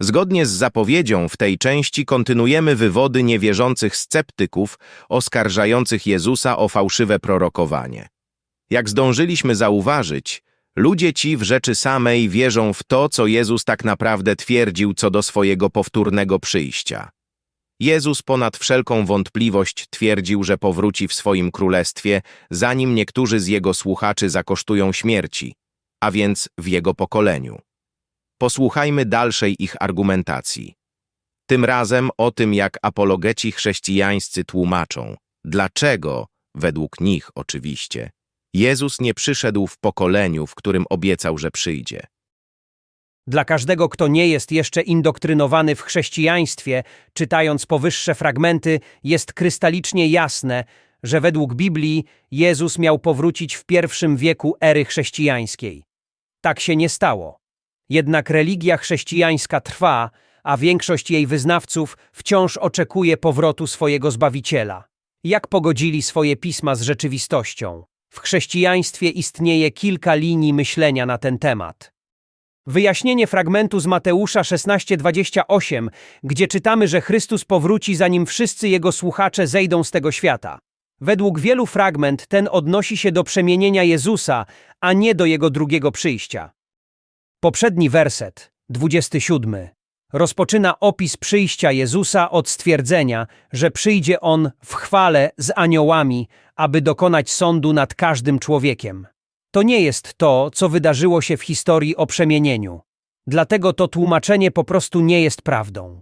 Zgodnie z zapowiedzią w tej części kontynuujemy wywody niewierzących sceptyków oskarżających Jezusa o fałszywe prorokowanie. Jak zdążyliśmy zauważyć, ludzie ci w rzeczy samej wierzą w to, co Jezus tak naprawdę twierdził co do swojego powtórnego przyjścia. Jezus ponad wszelką wątpliwość twierdził, że powróci w swoim królestwie, zanim niektórzy z jego słuchaczy zakosztują śmierci, a więc w jego pokoleniu. Posłuchajmy dalszej ich argumentacji. Tym razem o tym, jak apologeci chrześcijańscy tłumaczą, dlaczego, według nich oczywiście, Jezus nie przyszedł w pokoleniu, w którym obiecał, że przyjdzie. Dla każdego, kto nie jest jeszcze indoktrynowany w chrześcijaństwie, czytając powyższe fragmenty, jest krystalicznie jasne, że według Biblii Jezus miał powrócić w pierwszym wieku ery chrześcijańskiej. Tak się nie stało. Jednak religia chrześcijańska trwa, a większość jej wyznawców wciąż oczekuje powrotu swojego Zbawiciela. Jak pogodzili swoje pisma z rzeczywistością? W chrześcijaństwie istnieje kilka linii myślenia na ten temat. Wyjaśnienie fragmentu z Mateusza 16:28, gdzie czytamy, że Chrystus powróci zanim wszyscy jego słuchacze zejdą z tego świata. Według wielu fragment ten odnosi się do przemienienia Jezusa, a nie do jego drugiego przyjścia. Poprzedni werset, 27, rozpoczyna opis przyjścia Jezusa od stwierdzenia, że przyjdzie on w chwale z aniołami, aby dokonać sądu nad każdym człowiekiem. To nie jest to, co wydarzyło się w historii o przemienieniu. Dlatego to tłumaczenie po prostu nie jest prawdą.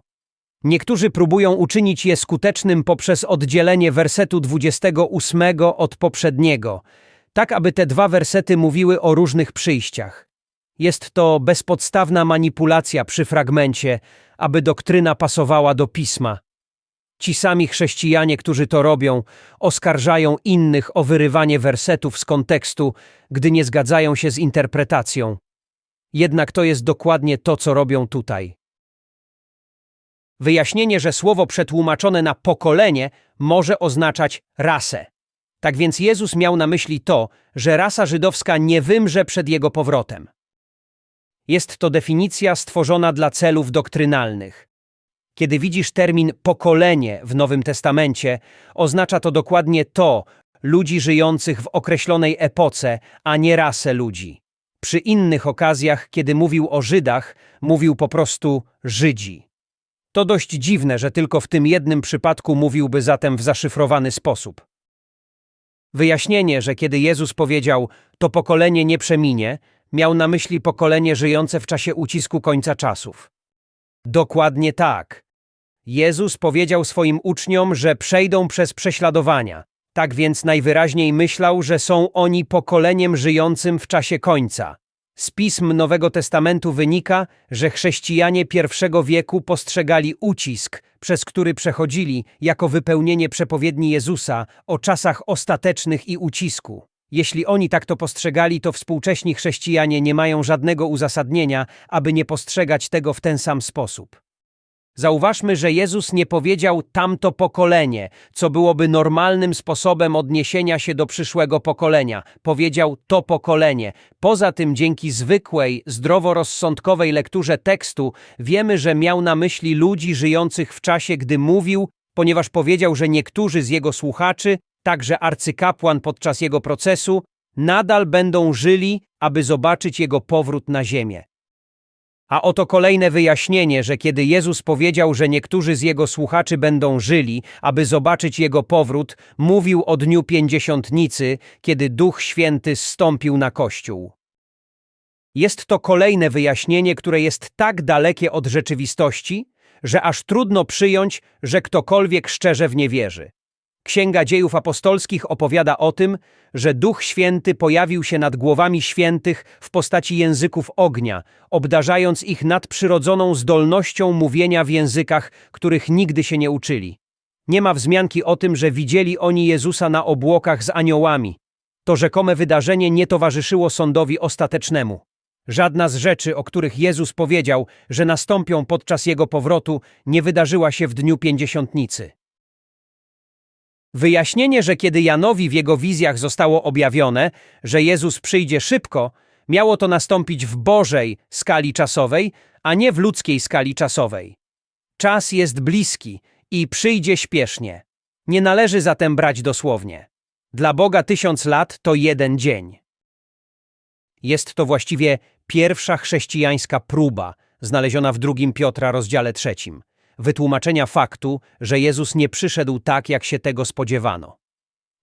Niektórzy próbują uczynić je skutecznym poprzez oddzielenie wersetu 28 od poprzedniego, tak aby te dwa wersety mówiły o różnych przyjściach. Jest to bezpodstawna manipulacja przy fragmencie, aby doktryna pasowała do pisma. Ci sami chrześcijanie, którzy to robią, oskarżają innych o wyrywanie wersetów z kontekstu, gdy nie zgadzają się z interpretacją. Jednak to jest dokładnie to, co robią tutaj. Wyjaśnienie, że słowo przetłumaczone na pokolenie może oznaczać rasę. Tak więc Jezus miał na myśli to, że rasa żydowska nie wymrze przed jego powrotem. Jest to definicja stworzona dla celów doktrynalnych. Kiedy widzisz termin pokolenie w Nowym Testamencie, oznacza to dokładnie to, ludzi żyjących w określonej epoce, a nie rasę ludzi. Przy innych okazjach, kiedy mówił o Żydach, mówił po prostu Żydzi. To dość dziwne, że tylko w tym jednym przypadku mówiłby zatem w zaszyfrowany sposób. Wyjaśnienie, że kiedy Jezus powiedział, to pokolenie nie przeminie, miał na myśli pokolenie żyjące w czasie ucisku końca czasów. Dokładnie tak. Jezus powiedział swoim uczniom, że przejdą przez prześladowania. Tak więc najwyraźniej myślał, że są oni pokoleniem żyjącym w czasie końca. Z pism Nowego Testamentu wynika, że chrześcijanie pierwszego wieku postrzegali ucisk, przez który przechodzili, jako wypełnienie przepowiedni Jezusa o czasach ostatecznych i ucisku. Jeśli oni tak to postrzegali, to współcześni chrześcijanie nie mają żadnego uzasadnienia, aby nie postrzegać tego w ten sam sposób. Zauważmy, że Jezus nie powiedział tamto pokolenie, co byłoby normalnym sposobem odniesienia się do przyszłego pokolenia. Powiedział to pokolenie. Poza tym, dzięki zwykłej, zdroworozsądkowej lekturze tekstu, wiemy, że miał na myśli ludzi żyjących w czasie, gdy mówił, ponieważ powiedział, że niektórzy z jego słuchaczy, także arcykapłan podczas jego procesu, nadal będą żyli, aby zobaczyć jego powrót na ziemię. A oto kolejne wyjaśnienie, że kiedy Jezus powiedział, że niektórzy z jego słuchaczy będą żyli, aby zobaczyć jego powrót, mówił o dniu pięćdziesiątnicy, kiedy Duch Święty zstąpił na Kościół. Jest to kolejne wyjaśnienie, które jest tak dalekie od rzeczywistości, że aż trudno przyjąć, że ktokolwiek szczerze w nie wierzy. Księga Dziejów Apostolskich opowiada o tym, że Duch Święty pojawił się nad głowami świętych w postaci języków ognia, obdarzając ich nadprzyrodzoną zdolnością mówienia w językach, których nigdy się nie uczyli. Nie ma wzmianki o tym, że widzieli oni Jezusa na obłokach z aniołami. To rzekome wydarzenie nie towarzyszyło sądowi ostatecznemu. Żadna z rzeczy, o których Jezus powiedział, że nastąpią podczas jego powrotu, nie wydarzyła się w dniu pięćdziesiątnicy. Wyjaśnienie, że kiedy Janowi w jego wizjach zostało objawione, że Jezus przyjdzie szybko, miało to nastąpić w Bożej skali czasowej, a nie w ludzkiej skali czasowej. Czas jest bliski i przyjdzie śpiesznie. Nie należy zatem brać dosłownie. Dla Boga tysiąc lat to jeden dzień. Jest to właściwie pierwsza chrześcijańska próba, znaleziona w drugim Piotra rozdziale trzecim, wytłumaczenia faktu, że Jezus nie przyszedł tak, jak się tego spodziewano.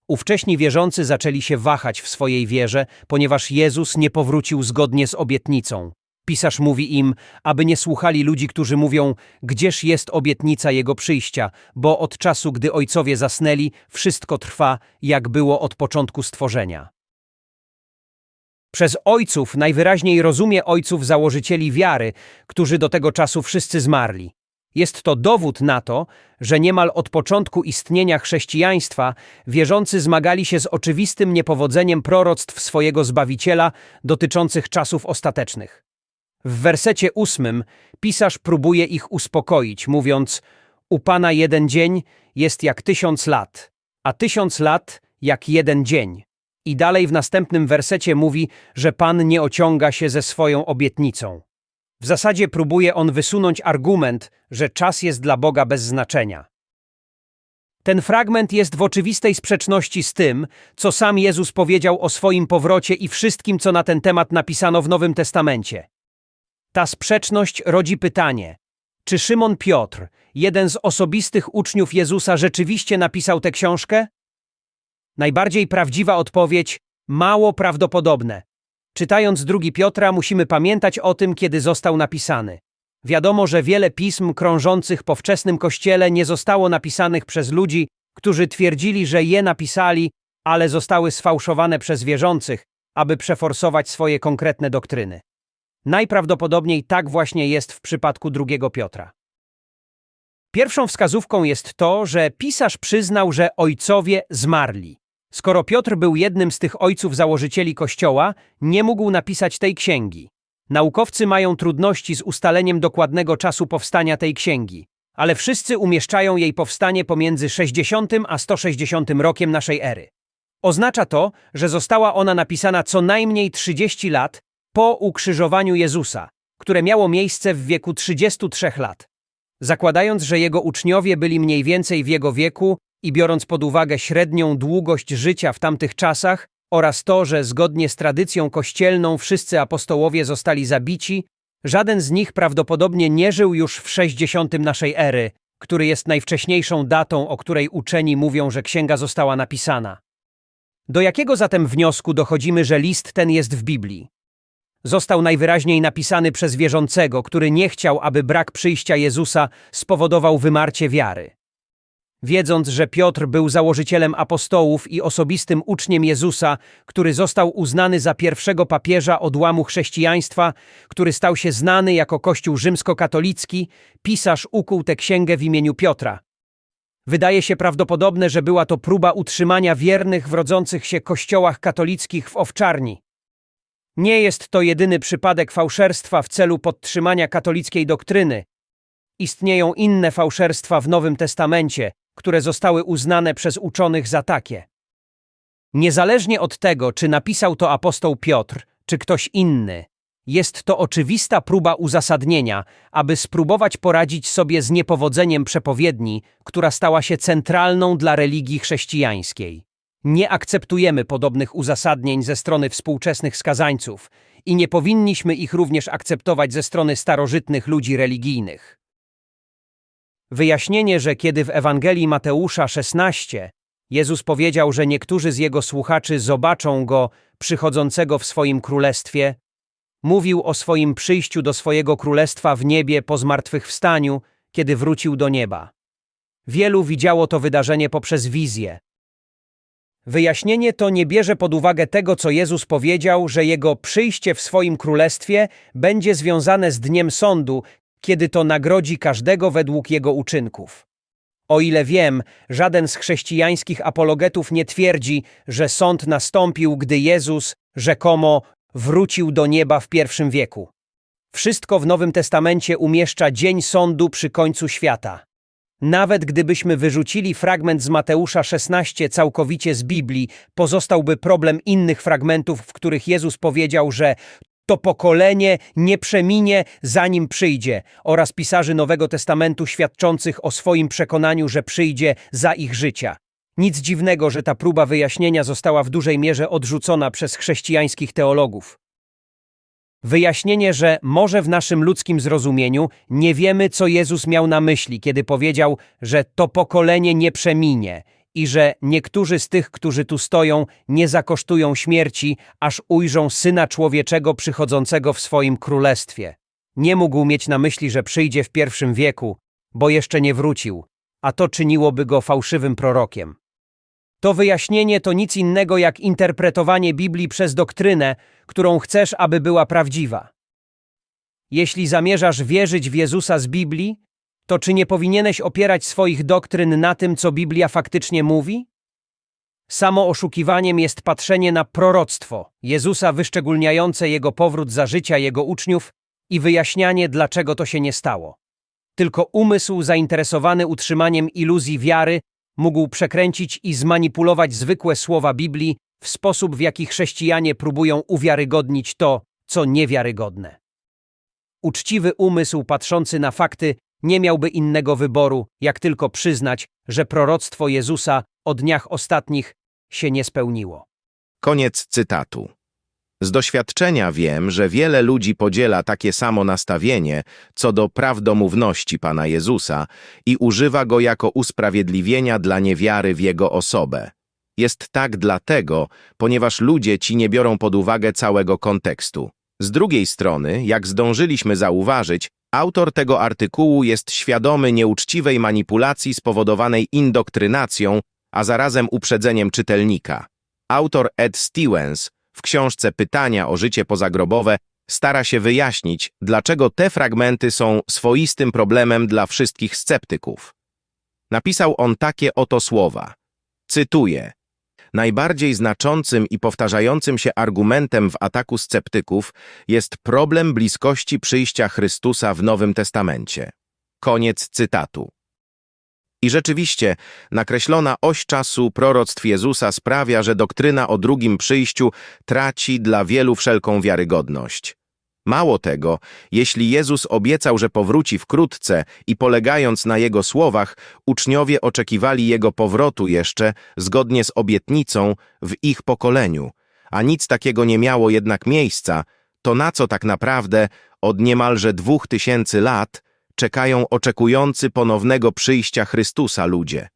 Ówcześni wierzący zaczęli się wahać w swojej wierze, ponieważ Jezus nie powrócił zgodnie z obietnicą. Pisarz mówi im, aby nie słuchali ludzi, którzy mówią, gdzież jest obietnica Jego przyjścia, bo od czasu, gdy ojcowie zasnęli, wszystko trwa, jak było od początku stworzenia. Przez ojców najwyraźniej rozumie ojców założycieli wiary, którzy do tego czasu wszyscy zmarli. Jest to dowód na to, że niemal od początku istnienia chrześcijaństwa wierzący zmagali się z oczywistym niepowodzeniem proroctw swojego Zbawiciela dotyczących czasów ostatecznych. W wersecie ósmym pisarz próbuje ich uspokoić, mówiąc: U Pana jeden dzień jest jak tysiąc lat, a tysiąc lat jak jeden dzień. I dalej w następnym wersecie mówi, że Pan nie ociąga się ze swoją obietnicą. W zasadzie próbuje on wysunąć argument, że czas jest dla Boga bez znaczenia. Ten fragment jest w oczywistej sprzeczności z tym, co sam Jezus powiedział o swoim powrocie i wszystkim, co na ten temat napisano w Nowym Testamencie. Ta sprzeczność rodzi pytanie: czy Szymon Piotr, jeden z osobistych uczniów Jezusa, rzeczywiście napisał tę książkę? Najbardziej prawdziwa odpowiedź mało prawdopodobne. Czytając drugi Piotra, musimy pamiętać o tym, kiedy został napisany. Wiadomo, że wiele pism krążących po wczesnym kościele nie zostało napisanych przez ludzi, którzy twierdzili, że je napisali, ale zostały sfałszowane przez wierzących, aby przeforsować swoje konkretne doktryny. Najprawdopodobniej tak właśnie jest w przypadku drugiego Piotra. Pierwszą wskazówką jest to, że pisarz przyznał, że ojcowie zmarli. Skoro Piotr był jednym z tych ojców założycieli Kościoła, nie mógł napisać tej księgi. Naukowcy mają trudności z ustaleniem dokładnego czasu powstania tej księgi, ale wszyscy umieszczają jej powstanie pomiędzy 60 a 160 rokiem naszej ery. Oznacza to, że została ona napisana co najmniej 30 lat po ukrzyżowaniu Jezusa, które miało miejsce w wieku 33 lat. Zakładając, że jego uczniowie byli mniej więcej w jego wieku i biorąc pod uwagę średnią długość życia w tamtych czasach oraz to, że zgodnie z tradycją kościelną wszyscy apostołowie zostali zabici, żaden z nich prawdopodobnie nie żył już w 60 naszej ery, który jest najwcześniejszą datą, o której uczeni mówią, że księga została napisana. Do jakiego zatem wniosku dochodzimy, że list ten jest w Biblii? Został najwyraźniej napisany przez wierzącego, który nie chciał, aby brak przyjścia Jezusa spowodował wymarcie wiary. Wiedząc, że Piotr był założycielem apostołów i osobistym uczniem Jezusa, który został uznany za pierwszego papieża odłamu chrześcijaństwa, który stał się znany jako Kościół rzymskokatolicki, pisarz ukuł tę księgę w imieniu Piotra. Wydaje się prawdopodobne, że była to próba utrzymania wiernych w rodzących się kościołach katolickich w owczarni. Nie jest to jedyny przypadek fałszerstwa w celu podtrzymania katolickiej doktryny. Istnieją inne fałszerstwa w Nowym Testamencie, które zostały uznane przez uczonych za takie. Niezależnie od tego, czy napisał to apostoł Piotr, czy ktoś inny, jest to oczywista próba uzasadnienia, aby spróbować poradzić sobie z niepowodzeniem przepowiedni, która stała się centralną dla religii chrześcijańskiej. Nie akceptujemy podobnych uzasadnień ze strony współczesnych skazańców i nie powinniśmy ich również akceptować ze strony starożytnych ludzi religijnych. Wyjaśnienie, że kiedy w Ewangelii Mateusza 16 Jezus powiedział, że niektórzy z jego słuchaczy zobaczą go przychodzącego w swoim królestwie, mówił o swoim przyjściu do swojego królestwa w niebie po zmartwychwstaniu, kiedy wrócił do nieba. Wielu widziało to wydarzenie poprzez wizję. Wyjaśnienie to nie bierze pod uwagę tego, co Jezus powiedział, że jego przyjście w swoim królestwie będzie związane z dniem sądu, kiedy to nagrodzi każdego według jego uczynków. O ile wiem, żaden z chrześcijańskich apologetów nie twierdzi, że sąd nastąpił, gdy Jezus, rzekomo, wrócił do nieba w pierwszym wieku. Wszystko w Nowym Testamencie umieszcza dzień sądu przy końcu świata. Nawet gdybyśmy wyrzucili fragment z Mateusza 16 całkowicie z Biblii, pozostałby problem innych fragmentów, w których Jezus powiedział, że to pokolenie nie przeminie, zanim przyjdzie, oraz pisarzy Nowego Testamentu świadczących o swoim przekonaniu, że przyjdzie za ich życia. Nic dziwnego, że ta próba wyjaśnienia została w dużej mierze odrzucona przez chrześcijańskich teologów. Wyjaśnienie, że może w naszym ludzkim zrozumieniu nie wiemy, co Jezus miał na myśli, kiedy powiedział, że to pokolenie nie przeminie i że niektórzy z tych, którzy tu stoją, nie zakosztują śmierci, aż ujrzą Syna Człowieczego przychodzącego w swoim królestwie. Nie mógł mieć na myśli, że przyjdzie w pierwszym wieku, bo jeszcze nie wrócił, a to czyniłoby go fałszywym prorokiem. To wyjaśnienie to nic innego jak interpretowanie Biblii przez doktrynę, którą chcesz, aby była prawdziwa. Jeśli zamierzasz wierzyć w Jezusa z Biblii, to czy nie powinieneś opierać swoich doktryn na tym, co Biblia faktycznie mówi? Samo oszukiwaniem jest patrzenie na proroctwo Jezusa wyszczególniające jego powrót za życia jego uczniów i wyjaśnianie, dlaczego to się nie stało. Tylko umysł zainteresowany utrzymaniem iluzji wiary mógł przekręcić i zmanipulować zwykłe słowa Biblii w sposób, w jaki chrześcijanie próbują uwiarygodnić to, co niewiarygodne. Uczciwy umysł patrzący na fakty nie miałby innego wyboru, jak tylko przyznać, że proroctwo Jezusa o dniach ostatnich się nie spełniło. Koniec cytatu. Z doświadczenia wiem, że wiele ludzi podziela takie samo nastawienie co do prawdomówności Pana Jezusa i używa go jako usprawiedliwienia dla niewiary w Jego osobę. Jest tak dlatego, ponieważ ludzie ci nie biorą pod uwagę całego kontekstu. Z drugiej strony, jak zdążyliśmy zauważyć, autor tego artykułu jest świadomy nieuczciwej manipulacji spowodowanej indoktrynacją, a zarazem uprzedzeniem czytelnika. Autor Ed Stevens w książce Pytania o życie pozagrobowe stara się wyjaśnić, dlaczego te fragmenty są swoistym problemem dla wszystkich sceptyków. Napisał on takie oto słowa. Cytuję. Najbardziej znaczącym i powtarzającym się argumentem w ataku sceptyków jest problem bliskości przyjścia Chrystusa w Nowym Testamencie. Koniec cytatu. I rzeczywiście, nakreślona oś czasu proroctw Jezusa sprawia, że doktryna o drugim przyjściu traci dla wielu wszelką wiarygodność. Mało tego, jeśli Jezus obiecał, że powróci wkrótce i polegając na Jego słowach, uczniowie oczekiwali Jego powrotu jeszcze, zgodnie z obietnicą, w ich pokoleniu, a nic takiego nie miało jednak miejsca, to na co tak naprawdę od niemalże dwóch tysięcy lat czekają oczekujący ponownego przyjścia Chrystusa ludzie.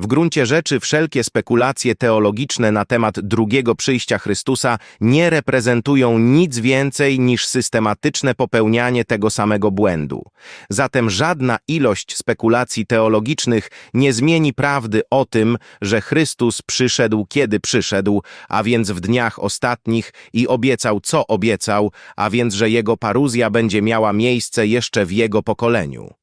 W gruncie rzeczy wszelkie spekulacje teologiczne na temat drugiego przyjścia Chrystusa nie reprezentują nic więcej niż systematyczne popełnianie tego samego błędu. Zatem żadna ilość spekulacji teologicznych nie zmieni prawdy o tym, że Chrystus przyszedł kiedy przyszedł, a więc w dniach ostatnich i obiecał co obiecał, a więc że jego paruzja będzie miała miejsce jeszcze w jego pokoleniu.